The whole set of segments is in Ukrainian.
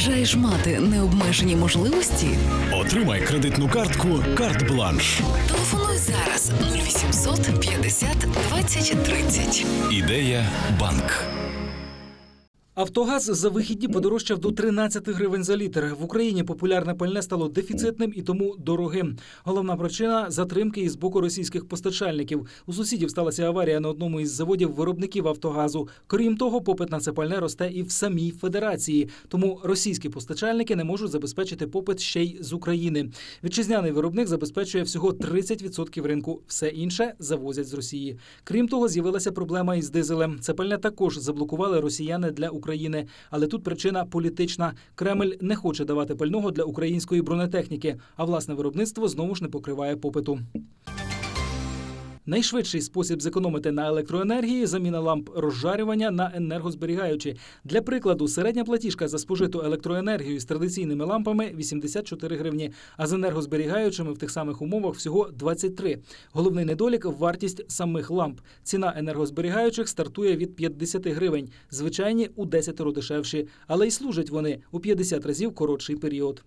Бажаєш мати необмежені можливості? Отримай кредитну картку Карт Бланш. Телефонуй зараз 0800 50 20 30. Ідея банк. Автогаз за вихідні подорожчав до 13 гривень за літр. В Україні популярне пальне стало дефіцитним і тому дорогим. Головна причина затримки із боку російських постачальників. У сусідів сталася аварія на одному із заводів виробників Автогазу. Крім того, попит на це пальне росте і в самій федерації. Тому російські постачальники не можуть забезпечити попит ще й з України. Вітчизняний виробник забезпечує всього 30% ринку. Все інше завозять з Росії. Крім того, з'явилася проблема із дизелем. Це пальне також заблокували росіяни для України. Але тут причина політична. Кремль не хоче давати пального для української бронетехніки, а власне виробництво знову ж не покриває попиту. Найшвидший спосіб зекономити на електроенергії заміна ламп розжарювання на енергозберігаючі. Для прикладу, середня платіжка за спожиту електроенергію з традиційними лампами 84 гривні, а з енергозберігаючими в тих самих умовах всього 23. Головний недолік вартість самих ламп. Ціна енергозберігаючих стартує від 50 гривень. Звичайні у 10 дешевші, але й служать вони у 50 разів коротший період.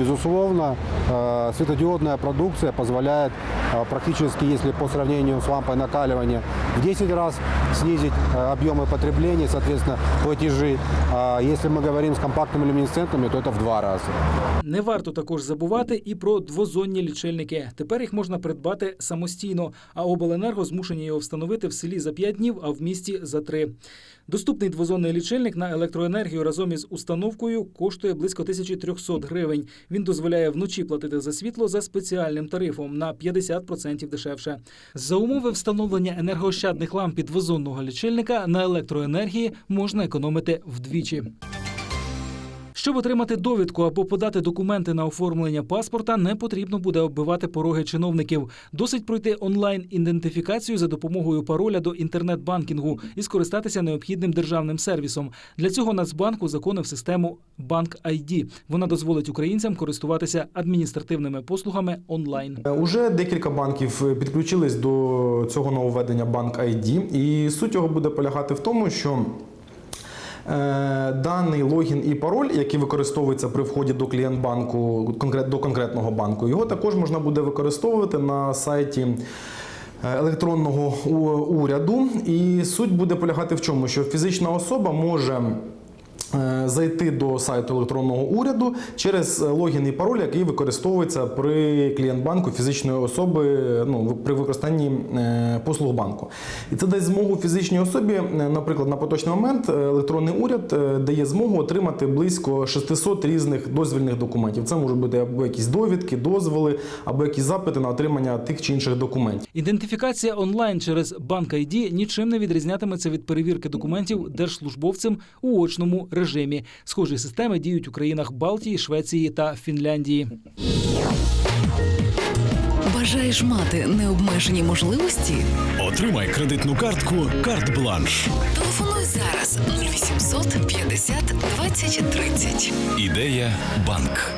Безусловно, э, светодиодная продукция позволяет э, практически, если по сравнению с лампой накаливания, в 10 раз снизить э, объемы потребления, соответственно, платежи. А если мы говорим с компактными люминесцентами, то это в два раза. Не варто також забувати і про двозонні лічильники. Тепер їх можна придбати самостійно, а обленерго змушені його встановити в селі за 5 днів, а в місті за 3. Доступний двозонний лічильник на електроенергію разом із установкою коштує близько 1300 гривень. Він дозволяє вночі платити за світло за спеціальним тарифом на 50% дешевше. За умови встановлення енергоощадних ламп і двозонного лічильника на електроенергії можна економити вдвічі. Щоб отримати довідку або подати документи на оформлення паспорта, не потрібно буде оббивати пороги чиновників. Досить пройти онлайн-ідентифікацію за допомогою пароля до інтернет-банкінгу і скористатися необхідним державним сервісом. Для цього Нацбанк узаконив систему Банк ID. Вона дозволить українцям користуватися адміністративними послугами онлайн. Е, Уже декілька банків е, підключились до цього нововведення Банк ID, і суть його буде полягати в тому, що даний логін і пароль, який використовується при вході до клієнт-банку, до конкретного банку, його також можна буде використовувати на сайті. е, Електронного уряду, і суть буде полягати в чому, що фізична особа може е, зайти до сайту електронного уряду через е, логін і пароль, який використовується при клієнт-банку фізичної особи ну, при використанні е, послуг банку. І це дасть змогу фізичній особі, е, наприклад, на поточний момент е, електронний уряд е, дає змогу отримати близько 600 різних дозвільних документів. Це можуть бути або якісь довідки, дозволи, або якісь запити на отримання тих чи інших документів. Ідентифікація онлайн через Банк ID нічим не відрізнятиметься від перевірки документів держслужбовцем у очному режимі. Схожі системи діють у країнах Балтії, Швеції та Фінляндії. Бажаєш мати необмежені можливості? Отримай кредитну картку Картбланш. Телефонуй зараз 0800 50 20 30. Ідея банк.